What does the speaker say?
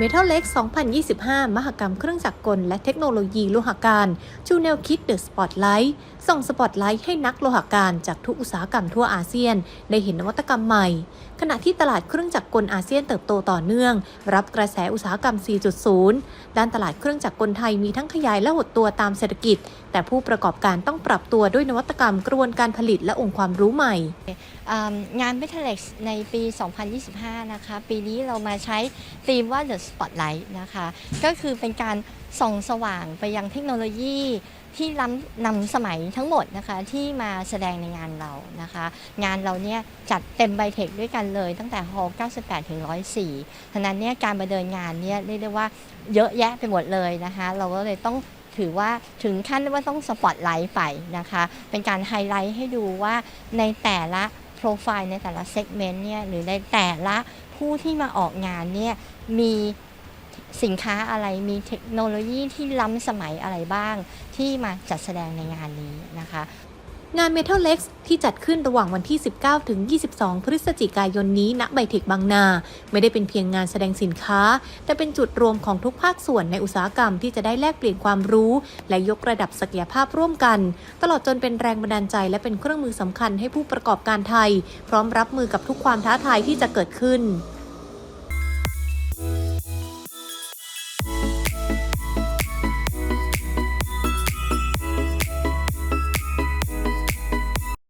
Metal Lex 2025 มหกรรมเครื่องจักรกลและเทคโนโลยีโลหการ ชูแนวคิดเดอะสปอตไลท์ส่องสปอตไลท์ให้นักโลหการจากทุกอุตสาหกรรมทั่วอาเซียน ได้เห็นนวัตกรรมใหม่ ขณะที่ตลาดเครื่องจักรกลอาเซียนเติบโตต่อเนื่อง รับกระแสอุตสาหกรรม 4.0 ด้านตลาดเครื่องจักรกลไทยมีทั้งขยายและหดตัวตามเศรษฐกิจ แต่ผู้ประกอบการต้องปรับตัวด้วยนวัตกรรมกระบวนการผลิตและองค์ความรู้ใหม่อ่างาน m e t a l e x ในปี 2025 นะคะ ปีนี้เรามาใช้ธีมว่า The Spotlight นะคะ ก็คือเป็นการส่องสว่างไปยังเทคโนโลยีที่ล้ำนำสมัยทั้งหมดนะคะที่มาแสดงในงานเรานะคะ งานเราเนี่ยจัดเต็มไบเทคด้วยกันเลยตั้งแต่ฮอล98 ถึง 104ฉะนั้นเนี่ยการมาเดินงานเนี่ยเรียกได้ว่าเยอะแยะไปหมดเลยนะคะ เราก็เลยต้องถือว่าถึงขั้นว่าต้องสปอตไลท์ไปนะคะ เป็นการไฮไลท์ให้ดูว่าในแต่ละ โปรไฟล์ในแต่ละเซกเมนต์เนี่ยหรือในแต่ละผู้ที่มาออกงานเนี่ยมีสินค้าอะไรมีเทคโนโลยีที่ล้ำสมัยอะไรบ้างที่มาจัดแสดงในงานนี้นะคะ งาน Metal Lex ที่จัดขึ้นระหว่างวันที่ 19 ถึง 22 พฤศจิกายนนี้ณไบเทคบางนา ไม่ได้เป็นเพียงงานแสดงสินค้า แต่เป็นจุดรวมของทุกภาคส่วนในอุตสาหกรรมที่จะได้แลกเปลี่ยนความรู้ และยกระดับศักยภาพร่วมกัน ตลอดจนเป็นแรงบันดาลใจและเป็นเครื่องมือสำคัญให้ผู้ประกอบการไทย พร้อมรับมือกับทุกความท้าทายที่จะเกิดขึ้น